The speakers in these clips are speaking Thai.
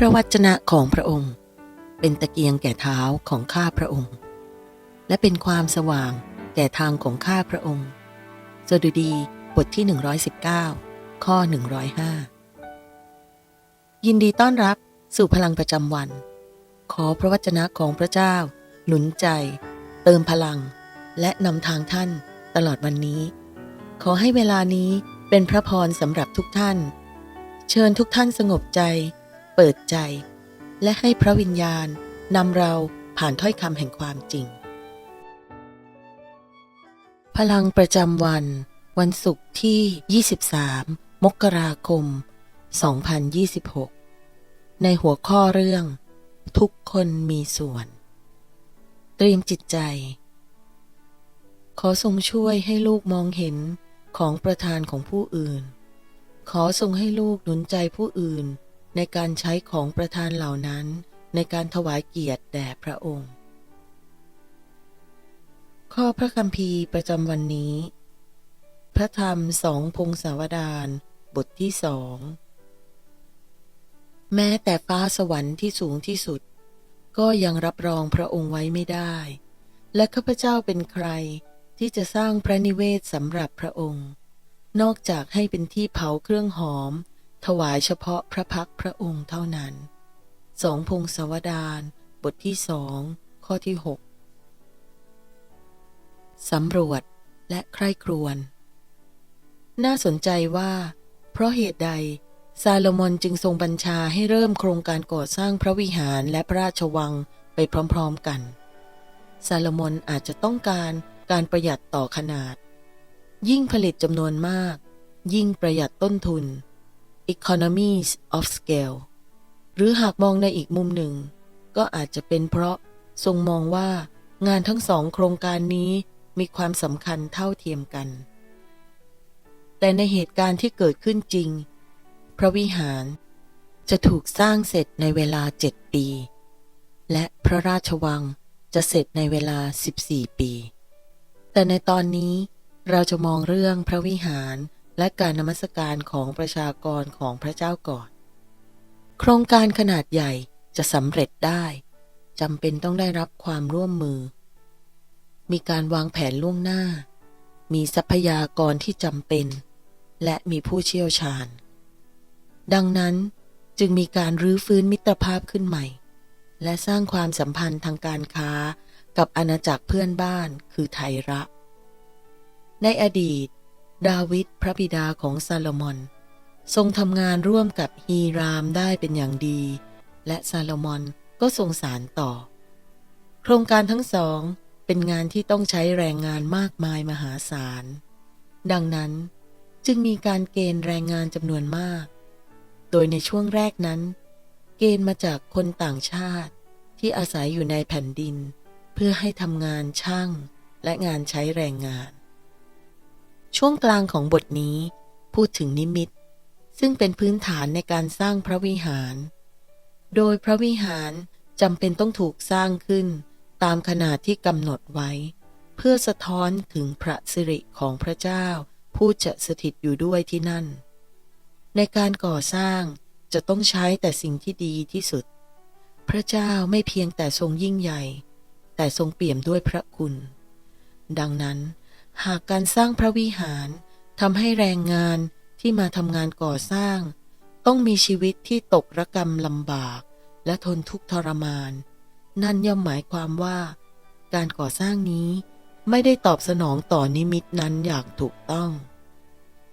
พระวจนะของพระองค์ เป็นตะเกียงแก่เท้าของข้าพระองค์ และเป็นความสว่างแก่ทางของข้าพระองค์สดุดีบทที่ 119 ข้อ 105 ยินดีต้อนรับสู่พลังประจำวัน ขอพระวจนะของพระเจ้า หนุนใจ เติมพลัง และนำทางท่านตลอดวันนี้ ขอให้เวลานี้เป็นพระพรสำหรับทุกท่าน เชิญทุกท่านสงบใจ เปิดใจ และให้พระวิญญาณนำเราผ่านถ้อยคำแห่งความจริง พลังประจำวัน วันศุกร์ที่ 23 มกราคม 2026 ในหัวข้อเรื่อง ทุกคนมีส่วน เตรียมจิตใจ ขอทรงช่วยให้ลูกมองเห็นของประทานของผู้อื่น ขอทรงให้ลูกหนุนใจผู้อื่น ในการใช้ของประทานเหล่านั้น ในการถวายเกียรติแด่พระองค์ ข้อพระคัมภีร์ประจำวันนี้ พระธรรมสองพงศาวดารบทที่สองแม้แต่ฟ้าสวรรค์ที่สูงที่สุด ก็ยังรับรองพระองค์ไว้ไม่ได้ และข้าพเจ้าเป็นใครที่จะสร้างพระนิเวศสำหรับพระองค์ นอกจากให้เป็นที่เผาเครื่องหอม ถวายเฉพาะพระพักพระองค์เท่านั้นสองพงศวดารบทที่สองข้อที่หกสำรวจและใคร่ครวญน่าสนใจว่า เพราะเหตุใด ซาโลมอนจึงทรงบัญชาให้เริ่มโครงการก่อสร้างพระวิหารและพระราชวังไปพร้อมๆกัน ซาโลมอนอาจจะต้องการการประหยัดต่อขนาด ยิ่งผลิตจำนวนมาก ยิ่งประหยัดต้นทุน economies of scale หรือหากมองในอีกมุมหนึ่ง ก็อาจจะเป็นเพราะทรงมองว่างานทั้งสองโครงการนี้มีความสำคัญเท่าเทียมกัน แต่ในเหตุการณ์ที่เกิดขึ้นจริง พระวิหารจะถูกสร้างเสร็จในเวลาเจ็ดปี และพระราชวังจะเสร็จในเวลา 14 ปี แต่ในตอนนี้เราจะมองเรื่องพระวิหาร และการนมัสการของประชากรของพระเจ้าก่อน โครงการขนาดใหญ่จะสำเร็จได้จำเป็นต้องได้รับความร่วมมือ มีการวางแผนล่วงหน้า มีทรัพยากรที่จำเป็น และมีผู้เชี่ยวชาญ ดังนั้นจึงมีการรื้อฟื้นมิตรภาพขึ้นใหม่ และสร้างความสัมพันธ์ทางการค้ากับอาณาจักรเพื่อนบ้านคือไทระ ในอดีต ดาวิดพระบิดาของซาโลมอน ทรงทำงานร่วมกับฮีรามได้เป็นอย่างดี และซาโลมอนก็ทรงสารต่อ โครงการทั้งสองเป็นงานที่ต้องใช้แรงงานมากมายมหาศาล ดังนั้นจึงมีการเกณฑ์แรงงานจำนวนมาก โดยในช่วงแรกนั้น เกณฑ์มาจากคนต่างชาติที่อาศัยอยู่ในแผ่นดิน เพื่อให้ทำงานช่างและงานใช้แรงงาน ช่วงกลางของบทนี้พูดถึงนิมิต ซึ่งเป็นพื้นฐานในการสร้างพระวิหาร โดยพระวิหารจำเป็นต้องถูกสร้างขึ้น ตามขนาดที่กำหนดไว้ เพื่อสะท้อนถึงพระสิริของพระเจ้า ผู้จะสถิตอยู่ด้วยที่นั่น ในการก่อสร้างจะต้องใช้แต่สิ่งที่ดีที่สุด พระเจ้าไม่เพียงแต่ทรงยิ่งใหญ่ แต่ทรงเปี่ยมด้วยพระคุณ ดังนั้น หากการสร้างพระวิหารทำให้แรงงานที่มาทำงานก่อสร้าง ต้องมีชีวิตที่ตกระกรรมลำบาก และทนทุกข์ทรมาน นั่นย่อมหมายความว่า การก่อสร้างนี้ไม่ได้ตอบสนองต่อนิมิตนั้นอย่างถูกต้อง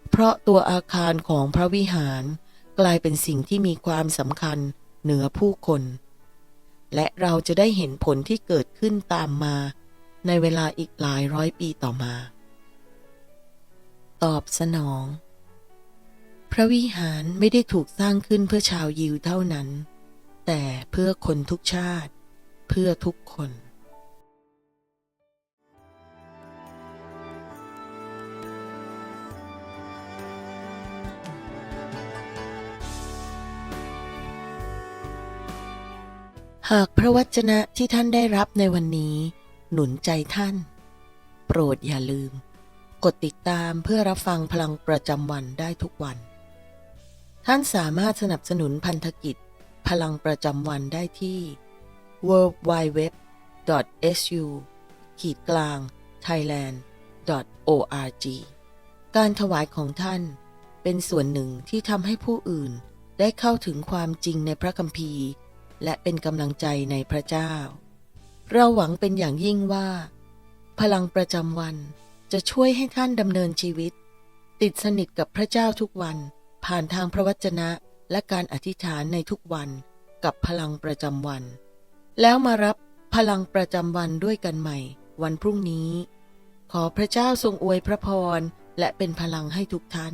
เพราะตัวอาคารของพระวิหารกลายเป็นสิ่งที่มีความสำคัญเหนือผู้คน และเราจะได้เห็นผลที่เกิดขึ้นตามมา ในเวลาอีกหลายร้อยปีต่อมา ตอบสนอง พระวิหารไม่ได้ถูกสร้างขึ้นเพื่อชาวยิวเท่านั้น แต่เพื่อคนทุกชาติ เพื่อทุกคนหากพระวจนะที่ท่านได้รับในวันนี้ หนุนใจท่าน โปรดอย่าลืม กดติดตามเพื่อรับฟังพลังประจำวันได้ทุกวัน ท่านสามารถสนับสนุนพันธกิจ พลังประจำวันได้ที่ w w w s u ขีดกลาง thailand org การถวายของท่านเป็นส่วนหนึ่งที่ทำให้ผู้อื่นได้เข้าถึงความจริงในพระคัมภีร์ และเป็นกำลังใจในพระเจ้า เราหวังเป็นอย่างยิ่งว่า พลังประจำวัน จะช่วยให้ท่านดำเนินชีวิต ติดสนิทกับพระเจ้าทุกวัน ผ่านทางพระวจนะและการอธิษฐานในทุกวัน กับพลังประจำวัน แล้วมารับพลังประจำวันด้วยกันใหม่ วันพรุ่งนี้ ขอพระเจ้าทรงอวยพระพรและเป็นพลังให้ทุกท่าน